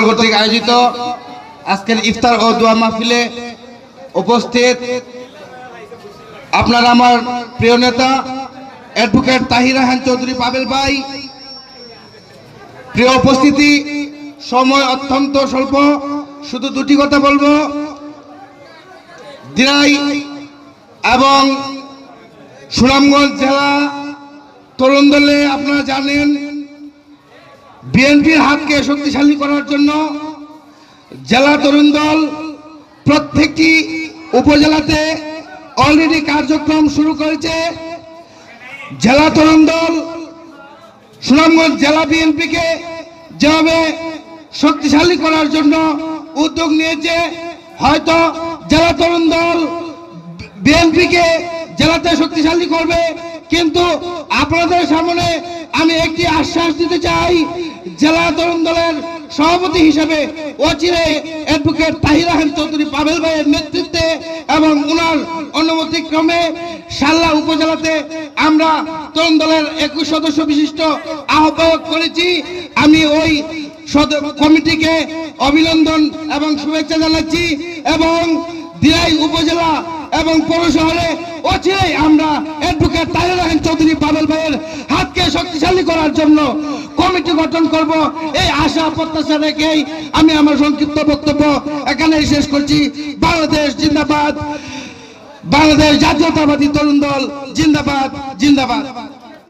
দল কর্তৃক আয়োজিত আজকের ইফতার ও দোয়া মাহফিলে উপস্থিত আপনার আমার প্রিয় নেতা, অ্যাডভোকেট তাহির রাহান চৌধুরী পাবেল ভাই, প্রিয় উপস্থিতি, সময় অত্যন্ত স্বল্প, শুধু দুটি কথা বলব। দিনাই এবং সুনামগঞ্জ জেলা তরুণ দলে আপনারা জানেন বিএনপির হাতকে শক্তিশালী করার জন্য জেলা তরুণ দল প্রত্যেকটি উপজেলাতে অলরেডি কার্যক্রম শুরু করেছে। জেলা তরুণ দল সুনামগঞ্জ জেলা বিএনপিকে যেভাবে শক্তিশালী করার জন্য উদ্যোগ নিয়েছে, হয়তো জেলা তরুণ দল বিএনপিকে জেলাতে শক্তিশালী করবে, কিন্তু আপনাদের সামনে আমি একটি আশ্বাস দিতে চাই, জেলা তরুণ দলের সভাপতি হিসেবে অচিরে অ্যাডভোকেট তাহির আহমেদ চৌধুরী পাবেল ভাইয়ের নেতৃত্বে এবং ওনার অনুমতিক্রমে সাল্লা উপজেলাতে আমরা তরুণ দলের একুশ সদস্য বিশিষ্ট আহ্বায়ক করেছি। আমি ওই কমিটিকে অভিনন্দন এবং শুভেচ্ছা জানাচ্ছি এবং দিরাই উপজেলা এবং পৌর শহরে অচিরেই আমরা অ্যাডভোকেট তাহির রহমান চৌধুরী পাবেল করার জন্য কমিটি গঠন করব। এই আশা, প্রত্যাশা রেখেই আমি আমার সংক্ষিপ্ত বক্তব্য এখানেই শেষ করছি। বাংলাদেশ জিন্দাবাদ। বাংলাদেশ জাতীয়তাবাদী তরুণ দল জিন্দাবাদ জিন্দাবাদ।